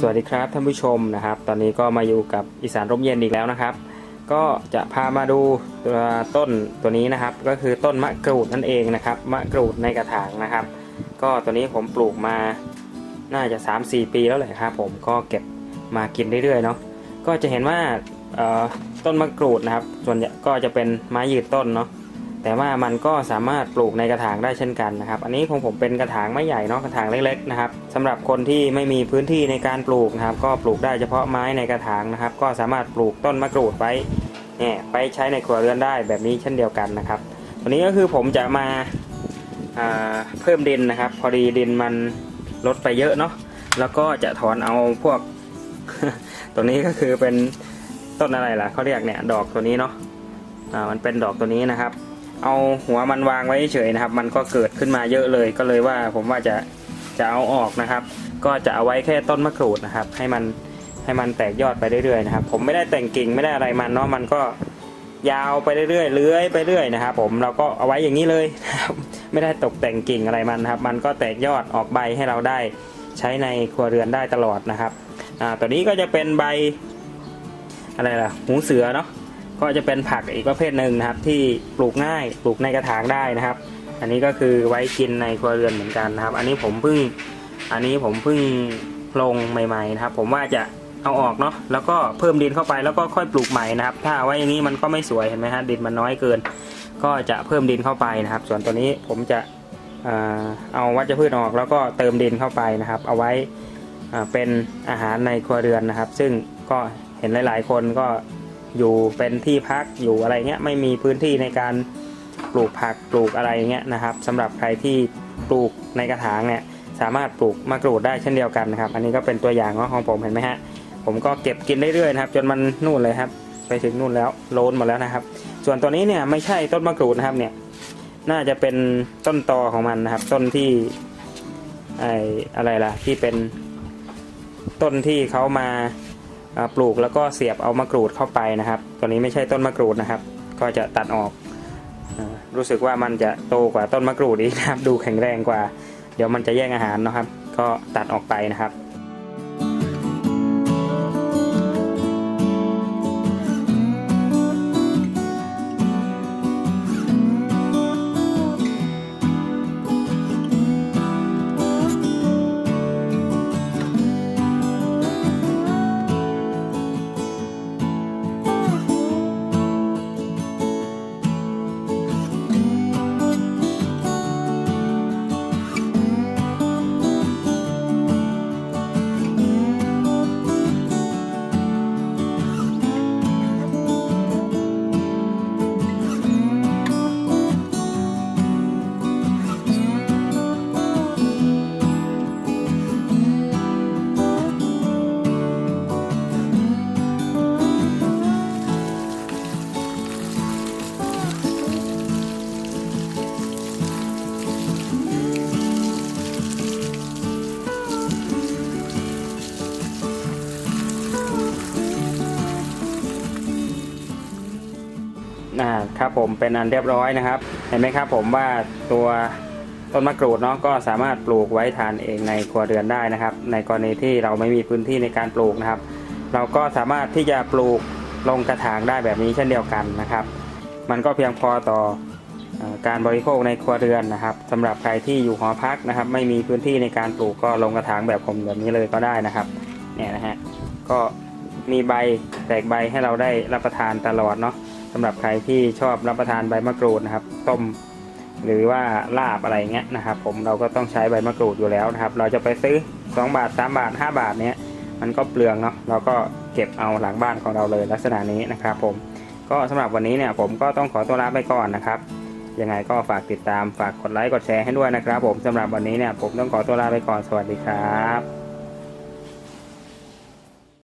สวัสดีครับท่านผู้ชมนะครับ ตอนนี้ก็มาอยู่กับอีสานร่มเย็นอีกแล้วนะครับ ก็จะพามาดูตัวต้นตัวนี้นะครับ ก็คือต้นมะกรูดนั่นเองนะครับมะกรูดในกระถางนะครับ ก็ตัวนี้ผมปลูกมาน่าจะ 3-4 ปีแล้วแหละครับผมก็เก็บมากินเรื่อยๆเนาะก็จะเห็นว่าต้นมะกรูดนะครับ ส่วนใหญ่ก็จะเป็นไม้ยืดต้นเนาะ แต่ว่ามันก็สามารถปลูกในกระถางได้เช่นกันนะครับ อันนี้ของผมเป็นกระถางไม่ใหญ่เนาะกระถางเล็กๆนะครับสำหรับคนที่ไม่มีพื้นที่ในการปลูกนะครับ ก็ปลูกได้เฉพาะไม้ในกระถางนะครับ ก็สามารถปลูกต้นมะกรูดไว้เนี่ยไปใช้ในครัวเรือนได้แบบนี้เช่นเดียวกันนะครับวันนี้ก็คือผมจะมาาเพิ่มดินนะครับ พอดีดินมันลดไปเยอะเนาะแล้วก็จะถอนเอาพวก ตัวนี้ก็คือเป็นต้นอะไรล่ะเขาเรียกเนี่ยดอกตัวนี้เนาะอ่ามันเป็นดอกตัวนี้นะครับ เอาหัวมันวางไว้เฉยนะครับ มันก็เกิดขึ้นมาเยอะเลย ก็เลยว่าผมว่าจะจะเอาออกนะครับ ก็จะเอาไว้แค่ต้นมะกรูดนะครับ ให้มันให้มันแตกยอดไปเรื่อยๆนะครับ ผมไม่ได้แต่งกิ่งไม่ได้อะไรมันเนาะมันก็ยาวไปเรื่อยๆเลื้อยไปเรื่อยนะครับ ผมเราก็เอาไว้อย่างนี้เลยนะครับไม่ได้ตกแต่งกิ่งอะไรมันนะครับ มันก็แตกยอดออกใบให้เราได้ใช้ในครัวเรือนได้ตลอดนะครับอ่าตัวนี้ก็จะเป็นใบอะไรล่ะหูเสือเนาะ ก็จะเป็นผักอีกประเภทหนึ่งนะครับ ที่ปลูกง่ายปลูกในกระถางได้นะครับ อันนี้ก็คือไว้กินในครัวเรือนเหมือนกันนะครับ อันนี้ผมเพิ่งอันนี้ผมเพิ่งลงใหม่ๆนะครับ ผมว่าจะเอาออกเนาะแล้วก็เพิ่มดินเข้าไปแล้วก็ค่อยปลูกใหม่นะครับ ถ้าไว้อย่างนี้มันก็ไม่สวยเห็นไหมฮะดินมันน้อยเกิน ก็จะเพิ่มดินเข้าไปนะครับ ส่วนตัวนี้ผมจะเอาวัชพืชออกแล้วก็เติมดินเข้าไปนะครับ เอาไว้เป็นอาหารในครัวเรือนนะครับ ซึ่งก็เห็นหลาย ๆ คนก็ อยู่เป็นที่พักอยู่อะไรเงี้ยไม่มีพื้นที่ในการปลูกผักปลูกอะไรเงี้ยนะครับสำหรับใครที่ปลูกในกระถางเนี่ยสามารถปลูกมะกรูดได้เช่นเดียวกันนะครับ อันนี้ก็เป็นตัวอย่างของผมเห็นไหมฮะผมก็เก็บกินเรื่อยๆนะครับ จนมันนู่นเลยครับ ไปถึงนู่นแล้วโลนหมดแล้วนะครับ ส่วนตัวนี้เนี่ยไม่ใช่ต้นมะกรูดนะครับเนี่ยน่าจะเป็นต้นตอของมันนะครับ ต้นที่ไออะไรล่ะที่เป็นต้นที่เขามาอ่า ปลูกแล้วก็เสียบเอามะกรูดเข้าไปนะครับ ตัวนี้ไม่ใช่ต้นมะกรูดนะครับ ก็จะตัดออก รู้สึกว่ามันจะโตกว่าต้นมะกรูดอีกนะครับ ดูแข็งแรงกว่า เดี๋ยวมันจะแย่งอาหารนะครับ ก็ตัดออกไปนะครับ อ่าครับผมเป็นอันเรียบร้อยนะครับ เห็นไหมครับผมว่าตัวต้นมะกรูดเนาะก็สามารถปลูกไว้ทานเองในครัวเรือนได้นะครับ ในกรณีที่เราไม่มีพื้นที่ในการปลูกนะครับ เราก็สามารถที่จะปลูกลงกระถางได้แบบนี้เช่นเดียวกันนะครับ มันก็เพียงพอต่อเอ่อการบริโภคในครัวเรือนนะครับสำหรับใครที่อยู่หอพักนะครับ ไม่มีพื้นที่ในการปลูกก็ลงกระถางแบบผมแบบนี้เลยก็ได้นะครับเนี่ยนะฮะก็มีใบแตกใบให้เราได้รับประทานตลอดเนาะ สำหรับใครที่ชอบรับประทานใบมะกรูดนะครับ ต้มหรือว่าลาบอะไรเงี้ยนะครับ ผมเราก็ต้องใช้ใบมะกรูดอยู่แล้วนะครับ เราจะไปซื้อ 2 บาท 3 บาท 5 บาทเนี้ยมันก็เปลืองเนาะเราก็เก็บเอาหลังบ้านของเราเลยลักษณะนี้นะครับ ผมก็สำหรับวันนี้เนี่ยผมก็ต้องขอตัวลาไปก่อนนะครับยังไงก็ฝากติดตามฝากกดไลค์กดแชร์ให้ด้วยนะครับ ผมสำหรับวันนี้เนี่ยผมต้องขอตัวลาไปก่อนสวัสดีครับ